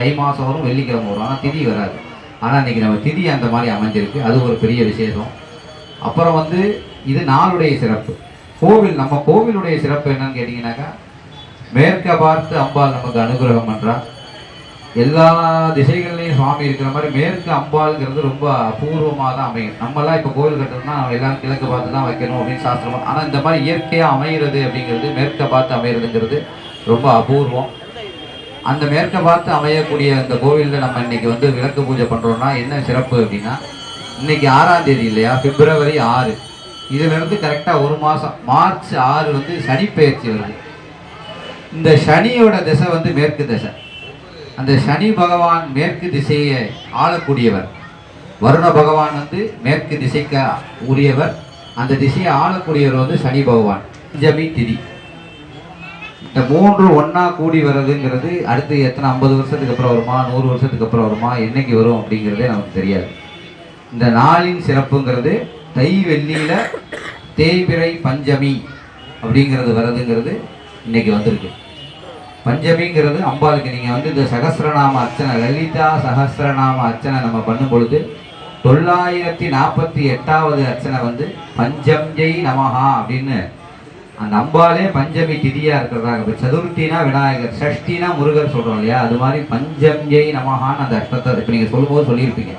தை மாதம் வரும் வெள்ளிக்கிழமை வரும். ஆனால் திதி வராது. ஆனால் இன்றைக்கி நம்ம திதி அந்த மாதிரி அமைஞ்சிருக்கு. அது ஒரு பெரிய விசேஷம். அப்புறம் வந்து இது நாளுடைய சிறப்பு. கோவில் நம்ம கோவிலுடைய சிறப்பு என்னன்னு கேட்டிங்கனாக்கா மேற்க பார்த்து அம்பாள் நமக்கு அனுகிரகம் பண்ணுறா எல்லா திசைகள்லையும் சுவாமி இருக்கிற மாதிரி மேற்கு அம்பாளுங்கிறது ரொம்ப அபூர்வமாக தான் அமையும். நம்மளாம் இப்போ கோவில் கட்டணும்னா எல்லாரும் கிழக்கு பார்த்து தான் வைக்கணும் அப்படின்னு சாஸ்திரம். ஆனால் இந்த மாதிரி இயற்கையாக அமைகிறது அப்படிங்கிறது மேற்க பார்த்து அமைகிறதுங்கிறது ரொம்ப அபூர்வம். அந்த மேற்கை பார்த்து அமையக்கூடிய அந்த கோவிலில் நம்ம இன்னைக்கு வந்து விளக்கு பூஜை பண்ணுறோம்னா என்ன சிறப்பு அப்படின்னா இன்னைக்கு ஆறாம் தேதி இல்லையா? பிப்ரவரி ஆறு. இதுலேருந்து கரெக்டாக ஒரு மாதம் மார்ச் ஆறு வந்து சனி பயிற்சி வருது. இந்த சனியோட திசை வந்து மேற்கு திசை. அந்த சனி பகவான் மேற்கு திசையை ஆளக்கூடியவர். வருண பகவான் வந்து மேற்கு திசைக்கு உரியவர். அந்த திசையை ஆளக்கூடியவர் வந்து சனி பகவான். பஞ்சமி திதி. இந்த மூன்று ஒன்றா கூடி வர்றதுங்கிறது அடுத்து எத்தனை ஐம்பது வருஷத்துக்கு அப்புறம் வருமா? நூறு வருஷத்துக்கு அப்புறம் வருமா? என்னைக்கு வரும் அப்படிங்கிறதே நமக்கு தெரியாது. இந்த நாளின் சிறப்புங்கிறது தை வெள்ளியில தேய்பிரை பஞ்சமி அப்படிங்கிறது வர்றதுங்கிறது இன்னைக்கு வந்திருக்கு. பஞ்சமிங்கிறது அம்பாளுக்கு நீங்கள் வந்து இந்த சகசிரநாம அர்ச்சனை லலிதா சகசிரநாம அர்ச்சனை நம்ம பண்ணும் பொழுது தொள்ளாயிரத்தி நாற்பத்தி எட்டாவது அர்ச்சனை வந்து பஞ்சம் ஜெய் நமஹா அப்படின்னு அந்த அம்பாலே பஞ்சமி திதியா இருக்கிறதாங்க இப்போ சதுர்த்தினா விநாயகர் சஷ்டினா முருகர் சொல்றோம் இல்லையா? அது மாதிரி பஞ்சம் ஜெய் நமஹான்னு அந்த அர்த்தத்தை இப்போ நீங்கள் சொல்லும்போது சொல்லியிருப்பீங்க.